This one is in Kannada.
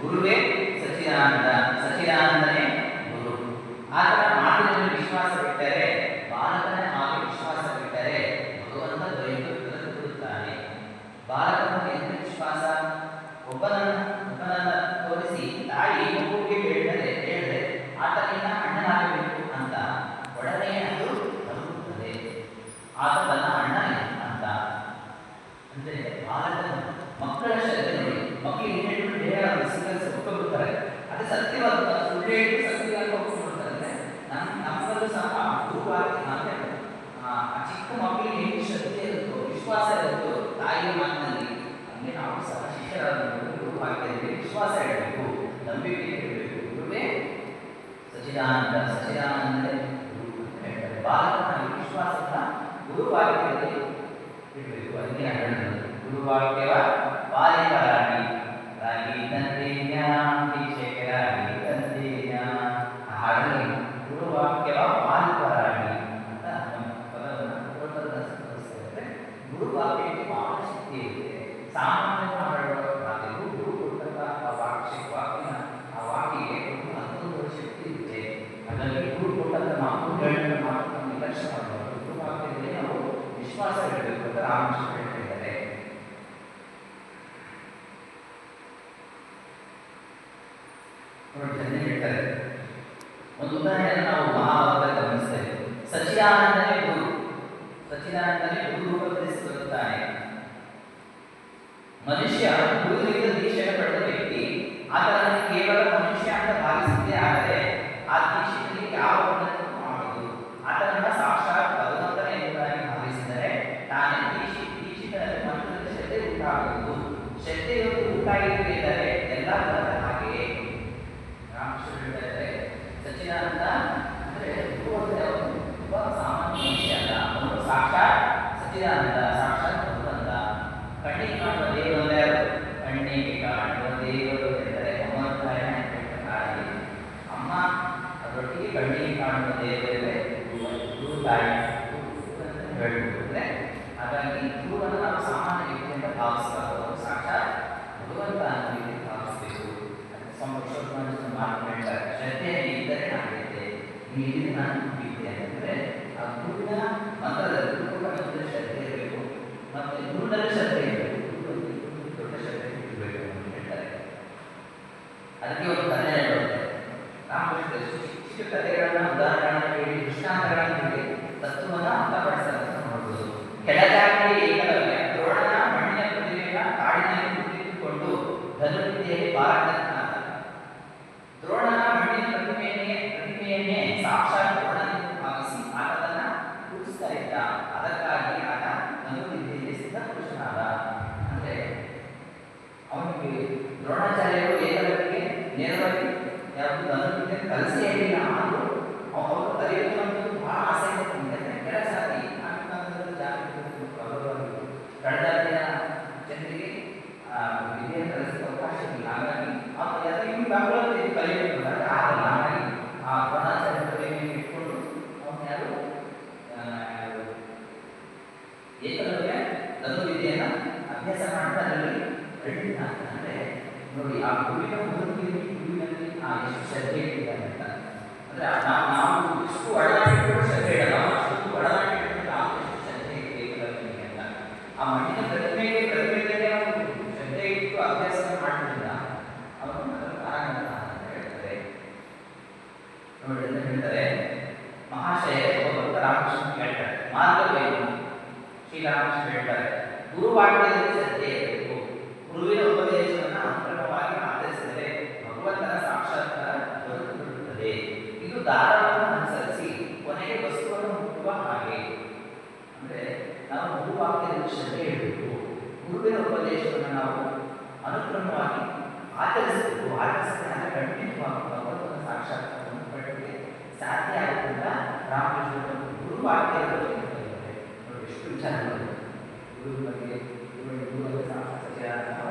ಗುರುವೇ ಸಚಿದಾನಂದ, ಸಚಿದಾನಂದನೇ ಗುರು. ಆತನ ಮಾತಿನಲ್ಲಿ ವಿಶ್ವಾಸ ಬಿಟ್ಟರೆ ಬಾಲಕನ ಮಾತು ವಿಶ್ವಾಸ ಬಿಟ್ಟರೆ ಭಗವಂತ ದೊರೆಯಲು ಬಿಡುತ್ತಾನೆ ಬಾಲಕನ ಎಂತ ವಿಶ್ವಾಸ? ಒಬ್ಬನ ಒಬ್ಬನನ್ನ ತೋರಿಸಿ ತಾಯಿ ಮಗುವಿಗೆ ಹೇಳಿದರೆ ಹೇಳಿದರೆ ಆತನಿಂದ ಅಣ್ಣನಾಗಬೇಕು ಅಂತ ಒಡನೆ ಅದು ತಲುಪುತ್ತದೆ. ಆತ ತನ್ನ ಅಣ್ಣ ಅಂತ ಅಂದ್ರೆ ಬಾಲಕನ ಮಕ್ಕಳ ಶ್ರದ್ಧೆ ನೋಡಿ, ಮಕ್ಕಳಿಗೆ ಒಪ್ಪಿಬಿಡ್ತಾರೆ ಅದು ಸತ್ಯವಾದ ಸುಳ್ಳು ಹೇಳಿ ಸತ್ಯವಾಗಿ ಒಪ್ಪಿಬಿಡ್ತಾರೆ ನಮ್ಮ ನಮ್ಮಲ್ಲೂ ಸಹ ಗುರುವಾಗಿ ಆ ಚಿಕ್ಕ ಮಕ್ಕಳಿಗೆ ಹೇಗೆ ಶ್ರದ್ಧೆ ಇರುತ್ತೋ, ವಿಶ್ವಾಸ ಇರುತ್ತೋ, ತಾಯಿಯ ಮಾತಿನಲ್ಲಿ ಹಂಗೆ ನಾವು ಸಹ ಶಿಷ್ಯರಾಗಬೇಕು ಗುರುವಾಕ್ಯದಲ್ಲಿ ವಿಶ್ವಾಸ ಇಡಬೇಕು, ನಂಬಿಕೆ ಇಡಬೇಕು. ಗುರುವೇ ಸಚಿದಾನಂದ ಸಚಿದಾನಂದ ಹೇಳ್ತಾರೆ. ಬಾಲಕನ ವಿಶ್ವಾಸದ ಗುರುವಾಕ್ಯದಲ್ಲಿ ಇಡಬೇಕು. ಅದಕ್ಕೆ ನಾನು ಹೇಳಿದ್ದು ಗುರುವಾಕ್ಯವ ಒಂದು ಉದಾಹರಣೆ ನಾವು ಮಹಾಭಾರತ ಗಮನಿಸ್ತೇವೆ ಸಚಿದಾನಂದನೇ ಗುರು ಸಚಿದಾನಂದನೇ ಗುರು ರೂಪದಲ್ಲಿ ಮನುಷ್ಯ ಗುರುವಿನಿಂದ ದೀಕ್ಷೆಯನ್ನು ಪಡೆದ ವ್ಯಕ್ತಿ, ಆತನನ್ನು ಕೇವಲ ಮನುಷ್ಯ ಅಂತ ಭಾವಿಸಿದ್ದೇ ಆದರೆ ಆ ದೀಕ್ಷೆಯಲ್ಲಿ ಯಾವ ಉನ್ನತವನ್ನು ಮಾಡುವುದು? ಆತನನ್ನ ಸಾಕ್ಷಾತ್ ಭಗವಂತನ ಎಂಬುದಾಗಿ ಭಾವಿಸಿದರೆ ತಾನೇ ದೀಕ್ಷಿ ದೀಕ್ಷಿತರಲ್ಲಿ ಮನುಷ್ಯನ ಶ್ರದ್ಧೆ ಉಂಟಾಗುವುದು. ಶ್ರದ್ಧೆಯು ಉಂಟಾಗಿದ್ದರೆ ಎಲ್ಲ ಹಾಗೆಯೇ ರಾಮಕೃಷ್ಣ ಸಚ್ಚಿದಾನಂದ ಅಂದ್ರೆ ಗುರು ಅಂದ್ರೆ ಅವನು ಒಬ್ಬ ಸಾಮಾನ್ಯ ಮನುಷ್ಯ ಅಲ್ಲ ಅವನು ಸಾಕ್ಷಾತ್ ಸಚ್ಚಿದಾನಂದ ಸಾಕ್ಷಾತ್ ಭಗವಂತ ಕಣ್ಣಿಗೆ ಕಾಣುವ ದೇವರು ಅಂದ್ರೆ ಯಾರು? ಕಣ್ಣಿಗೆ ಕಾಣುವ ದೇವರು ಎಂದರೆ ಅಮೃತಾಯನ ಹಾಗೆ ಅಮ್ಮ ಅದರೊಟ್ಟಿಗೆ ಕಣ್ಣಿಗೆ ಕಾಣುವ ದೇವರೇ ಗುರು ಅನ್ನೋ ರೀತಿ ಭಾವಿಸಬೇಕು ದೊಡ್ಡ ಅದಕ್ಕೆ ಒಂದು ಕಥೆ ಹೇಳುತ್ತೆ ರಾಮಕೃಷ್ಣ ಕಥೆಗಳನ್ನ ದೃಷ್ಟಾಂತಗಳನ್ನ ಹೇಳಿ ತತ್ವವನ್ನ ಅರ್ಥಪಡಿಸಲು ನೋಡಬಹುದು ಕೆಳಜಾತಿ ಏಕಲವ್ಯ, ದ್ರೋಣನ ಮಣ್ಣಿನ ಪ್ರತಿಮೆಯ ಕಾಡಿನಲ್ಲಿ ಕುಳಿತುಕೊಂಡು ಧನುರ್ವಿದ್ಯೆಯಲ್ಲಿ ಪಾರಂಗತನಾದ ದ್ರೋಣನ ಮಣ್ಣಿನ ಪ್ರತಿಮೆಯನ್ನೇ ಪ್ರತಿಮೆಯನ್ನೇ ಸಾಕ್ಷಾತ್ ದ್ರೋಣನೆಂದು ಭಾವಿಸಿ ಆತನನ್ನ ಪೂಜಿಸ್ತಾ ಇದ್ದ ಅದಕ್ಕಾಗಿ ಆತ ಧನುರ್ವಿದ್ಯೆಯಲ್ಲಿ ಸಿದ್ಧ ಪುರುಷನಾದ ಅಂದ್ರೆ ಅವನಿಗೆ ದ್ರೋಣಾಚಾರ್ಯರು ಏಕಲವ್ಯಕ್ಕೆ ನೇರವಾಗಿ ಯಾವುದು ಧನುರ್ವಿದ್ಯೆ ಕಲಿಸಿ ಆದರೂ ಅವರು ಆಸೆ ಇದೆ ಕೆಳ ಜಾತಿ ಆತ್ಮಕಾಲದಲ್ಲಿ ಜಾತಿ ಪ್ರಬಲವಾಗಿತ್ತು ಕಡಜಾತಿಯ ಜನರಿಗೆ ಆ, ವಿದ್ಯೆಯನ್ನು ಕಲಿಸಲು ಅವಕಾಶ ಇಲ್ಲ. ಹಾಗಾಗಿ ಅವ್ರು ಎಲ್ಲರಿಗೂ ಬೆಂಬಲ ಕಲಿಯಬೇಕು ಅಂದ್ರೆ ಆಗಲ್ಲ. ಹಾಗಾಗಿ ಆ ಅಭ್ಯಾಸ ಮಾಡ್ತಾ ನೋಡಿ ಆ ಅಂತ ಒಡನಾಟಿಕೊಂಡು ಶ್ರದ್ಧೆ ಇಡಲ್ಲ ಅಷ್ಟು ಒಡನಾಟಿಕೊಂಡು ನಾವು ಎಷ್ಟು ಶ್ರದ್ಧೆ ಇದೆ ಏಕಲವ್ಯನಿಗೆ ಅಂತ ಆ ಮಣ್ಣಿನ ಪ್ರತಿಮೆಗೆ ಪ್ರತಿಮೆಗೆ ಅವನು ಶ್ರದ್ಧೆ ಇಟ್ಟು ಅಭ್ಯಾಸ ಮಾಡೋದ್ರಿಂದ ಅವನು ಅದರ ಪಾರಂಗತ ಅಂತ ಹೇಳ್ತಾರೆ ನೋಡಿ ಅಂತ ಹೇಳ್ತಾರೆ ಮಹಾಶಯ ಒಬ್ಬ ಭಕ್ತ ರಾಮಕೃಷ್ಣ ಹೇಳ್ತಾರೆ ಮಾರ್ಗವೇನು? ಶ್ರೀರಾಮಕೃಷ್ಣ ಹೇಳ್ತಾರೆ, ಗುರುವಾಕ್ಯದಲ್ಲಿ ಶ್ರದ್ಧೆ ಇರಬೇಕು. ಗುರುವಿನ ಉಪದೇಶವನ್ನು ಅನುಕ್ರಮವಾಗಿ ಆಧರಿಸಿದರೆ ಭಗವಂತನ ಸಾಕ್ಷಾತ್ಕಾರ ದೊರಕುತ್ತದೆ ಇದು ದಾರವನ್ನು ಅನುಸರಿಸಿ ಕೊನೆಗೆ ವಸ್ತುವನ್ನು ಮುಟ್ಟುವ ಹಾಗೆ. ನಾವು ಗುರುವಾಕ್ಯದಲ್ಲಿ ಶ್ರದ್ಧೆ ಇರಬೇಕು ಗುರುವಿನ ಉಪದೇಶವನ್ನು ನಾವು ಅನುಕ್ರಮವಾಗಿ ಆಚರಿಸಬೇಕು. ಆಚರಿಸಿದಾಗ ಖಂಡಿತವಾಗಿ ಭಗವಂತನ ಸಾಕ್ಷಾತ್ಕಾರವನ್ನು ಪಡೆಯಲಿಕ್ಕೆ ಸಾಧ್ಯ ಆಗುತ್ತಿಲ್ಲ ರಾಮಕೃಷ್ಣ ಗುರುವಾಕ್ಯದ ಬಗ್ಗೆ ಹೇಳ್ತಾರೆ. ನೋಡಿ ಎಷ್ಟು ವಿಚಾರಗಳು ಗುರು ಬಗ್ಗೆ ಗುರು ಗುರುವಿನ ಸಾಕ್ಷಾತ್